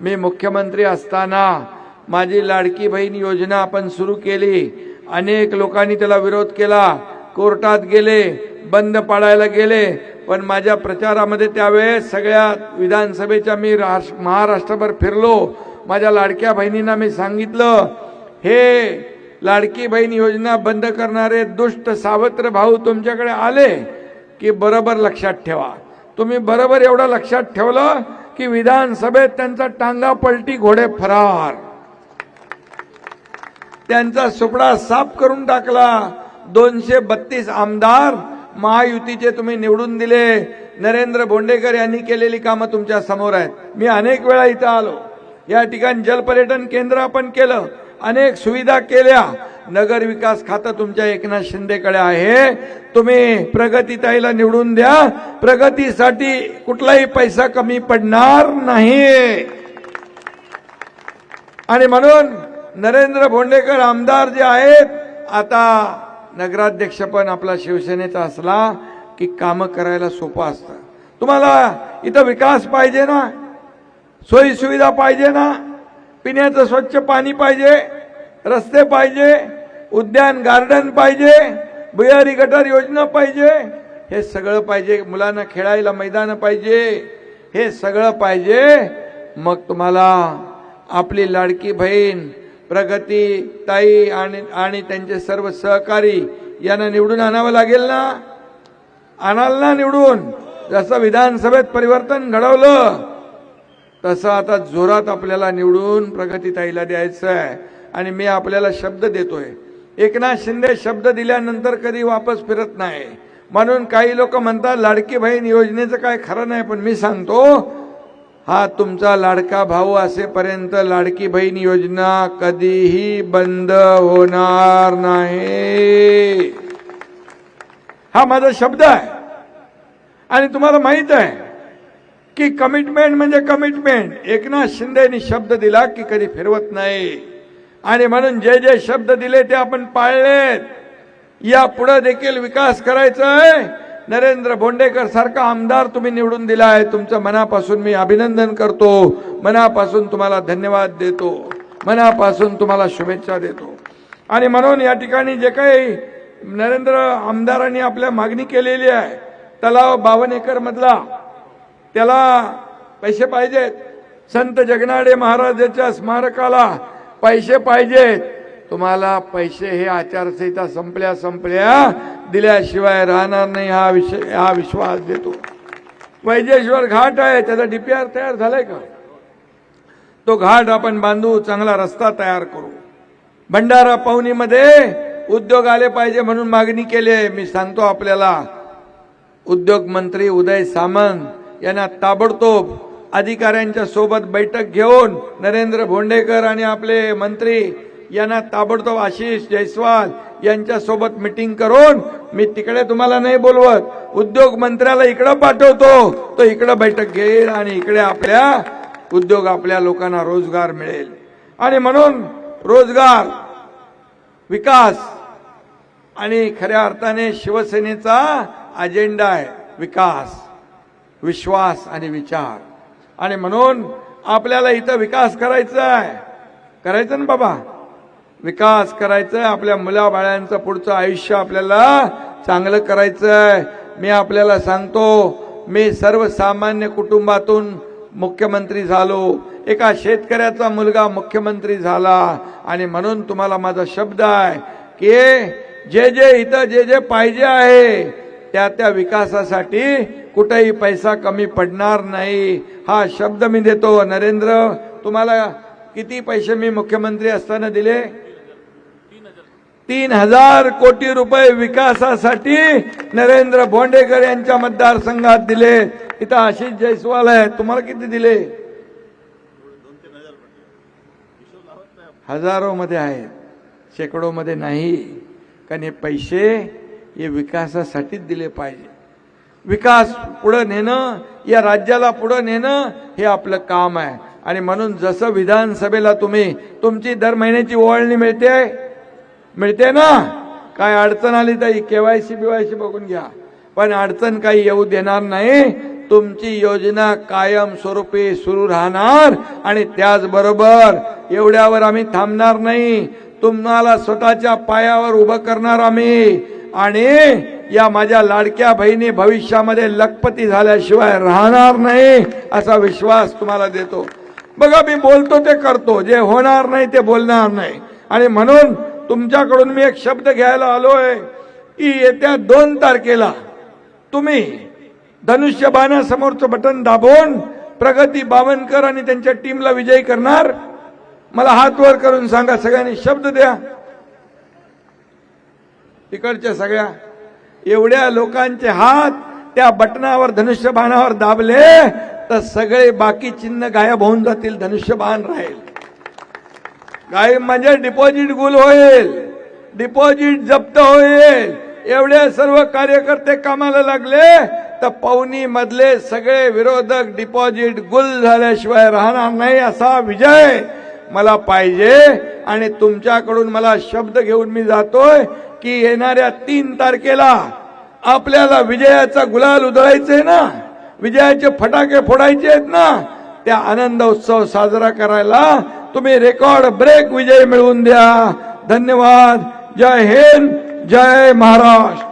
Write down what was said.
मी मुख्यमंत्री असताना माझी लाडकी बहीण योजना आपण सुरू केली. अनेक लोकांनी त्याला विरोध केला. कोर्टात गेले बंद पाडायला गेले. पण माझ्या प्रचारामध्ये त्यावेळेस सगळ्या विधानसभेच्या मी राष महाराष्ट्रभर फिरलो. माझ्या लाडक्या बहिणींना मी सांगितलं हे लाडकी बहीण योजना बंद करणारे दुष्ट सावत्र भाऊ तुमच्याकडे आले की बरोबर लक्षात ठेवा. तुम्ही बरोबर एवढं लक्षात ठेवलं की विधानसभेत त्यांचा टांगा पलटी घोडे फरार. त्यांचा सुपडा साफ करून टाकला. दोनशे बत्तीस आमदार महायुतीचे तुम्ही निवडून दिले. नरेंद्र बोंडेकर यांनी केलेली कामं तुमच्यासमोर आहेत. मी अनेक वेळा इथं आलो. या ठिकाणी जलपर्यटन केंद्र आपण केलं. अनेक सुविधा केल्या. नगर विकास खातं तुमच्या एकनाथ शिंदेकडे आहे. तुम्ही प्रगतीताईला निवडून द्या. प्रगतीसाठी कुठलाही पैसा कमी पडणार नाही. आणि म्हणून नरेंद्र भोंडेकर आमदार जे आहेत आता नगराध्यक्ष पण आपला शिवसेनेचा असला की कामं करायला सोपं असतं. तुम्हाला इथं विकास पाहिजे ना? सोयीसुविधा पाहिजे ना? पिण्याचं स्वच्छ पाणी पाहिजे? रस्ते पाहिजे? उद्यान गार्डन पाहिजे भुयारी गटार योजना पाहिजे हे सगळं पाहिजे. मुलांना खेळायला मैदान पाहिजे. हे सगळं पाहिजे. मग तुम्हाला आपली लाडकी बहीण प्रगती ताई आणि आणि त्यांचे सर्व सहकारी यांना निवडून आणावं लागेल ना? आणाल ना निवडून? जसं विधानसभेत परिवर्तन घडवलं तसं आता जोरात आपल्याला निवडून प्रगतीताईला द्यायचं आहे आणि मी आपल्याला शब्द देतोय. एकनाथ शिंदे शब्द दिल्यानंतर कधी वापस फिरत नाही. म्हणून काही लोक म्हणतात लाडकी बहीण योजनेचं काय खरं नाही पण मी सांगतो हा तुमचा लाडका भाऊ असेपर्यंत लाडकी बहीण योजना कधीही बंद होणार नाही. हा माझा शब्द आहे. आणि तुम्हाला माहीत आहे की कमिटमेंट म्हणजे कमिटमेंट एकनाथ शिंदेनी शब्द दिला की कधी फिरवत नाही. आणि म्हणून जे जे शब्द दिले ते आपण पाळलेत. या पुढे देखील विकास करायचा आहे नरेंद्र भोंडेकर सारखा आमदार तुम्ही निवडून दिला आहे तुमचं मनापासून मी अभिनंदन करतो. मनापासून तुम्हाला धन्यवाद देतो. मनापासून तुम्हाला शुभेच्छा देतो. आणि म्हणून या ठिकाणी जे काही नरेंद्र आमदारांनी आपल्या मागणी केलेली आहे तलाव बावन एकर मधला त्याला पैसे पाहिजेत. संत जगनाडे महाराजाच्या स्मारकाला पैसे पाहिजेत तुम्हाला पैसे हे आचारसंहिता संपल्या संपल्या. दिल्याशिवाय राहणार नाही हा विषय हा विश्वास देतो. वैजेश्वर घाट आहे त्याचा डीपीआर तयार झालाय का? तो घाट आपण बांधू चांगला रस्ता तयार करू. भंडारा पाहुणीमध्ये उद्योग आले पाहिजे म्हणून मागणी केली आहे. मी सांगतो आपल्याला उद्योग मंत्री उदय सामंत यांना ताबडतोब अधिकाऱ्यांच्या सोबत बैठक घेऊन नरेंद्र भोंडेकर आणि आपले मंत्री यांना ताबडतोब आशिष जयस्वाल यांच्या सोबत मिटिंग करून मी तिकडे तुम्हाला नाही बोलवत उद्योग मंत्र्याला इकडं पाठवतो तो इकडं बैठक घेईल आणि इकडे आपल्या उद्योग आपल्या लोकांना रोजगार मिळेल. आणि म्हणून रोजगार विकास आणि खऱ्या अर्थाने शिवसेनेचा अजेंडा आहे विकास विश्वास आणि विचार. आणि म्हणून आपल्याला इथं विकास करायचा आहे. करायचं ना बाबा? विकास करायचा आहे आपल्या मुलाबाळ्यांचं पुढचं आयुष्य आपल्याला चांगलं करायचं आहे. मी आपल्याला सांगतो मी सर्वसामान्य कुटुंबातून मुख्यमंत्री झालो. एका शेतकऱ्याचा मुलगा मुख्यमंत्री झाला. आणि म्हणून तुम्हाला माझा शब्द आहे की जे जे इथं जे जे पाहिजे आहे त्या त्या विकासासाठी कुठेही पैसा कमी पडणार नाही. हा शब्द मी देतो. नरेंद्र तुम्हाला किती पैसे मी मुख्यमंत्री असताना दिले? तीन हजार कोटी रुपये विकासासाठी नरेंद्र भोंडेकर यांच्या मतदारसंघात दिले. इथं आशिष जयस्वाल आहे. तुम्हाला किती दिले? हजारो मध्ये आहेत शेकडो मध्ये नाही. कारण हे पैसे हे विकासासाठीच दिले पाहिजे. विकास पुढं नेणं या राज्याला पुढं नेणं हे आपलं काम आहे. आणि म्हणून जसं विधानसभेला तुम्ही तुमची दर महिन्याची ओवाळणी मिळते मिळते ना? काय अडचण आली तर केवायसी बिवायसी बघून घ्या. पण अडचण काही येऊ देणार नाही. तुमची योजना कायम स्वरूपी सुरू राहणार आणि त्याचबरोबर एवढ्यावर आम्ही थांबणार नाही. तुम्हाला स्वतःच्या पायावर उभं करणार आम्ही. आणि या माझ्या लाडक्या बहिणी भविष्यामध्ये लखपती झाल्याशिवाय राहणार नाही असा विश्वास तुम्हाला देतो. बघा मी बोलतो ते करतो. जे होणार नाही ते बोलणार नाही. आणि म्हणून तुमच्याकडून मी एक शब्द घ्यायला आलोय की येत्या दोन तारखेला तुम्ही धनुष्यबाणासमोरचं बटन दाबून प्रगती बावनकर आणि त्यांच्या टीमला विजयी करणार. मला हात वर करून सांगा सगळ्यांनी शब्द द्या. तिकडच्या सगळ्या एवढ्या लोकांचे हात त्या बटनावर धनुष्यबाणावर दाबले तर सगळे बाकी चिन्ह गायब होऊन जातील धनुष्यबाण राहील. गायब म्हणजे डिपॉझिट गुल होईल. डिपॉझिट जप्त होईल. एवढे सर्व कार्यकर्ते कामाला लागले तर पवनी मधले सगळे विरोधक डिपॉझिट गुल झाल्याशिवाय राहणार नाही असा विजय मला पाहिजे. आणि तुमच्याकडून मला शब्द घेऊन मी जातोय की येणाऱ्या तीन तारखेला आपल्याला विजयाचा गुलाल उधळायचे ना विजयाचे फटाके फोडायचे आहेत ना त्या आनंद उत्सव साजरा करायला तुम्ही रेकॉर्ड ब्रेक विजय मिळवून द्या. धन्यवाद. जय हिंद जय महाराष्ट्र.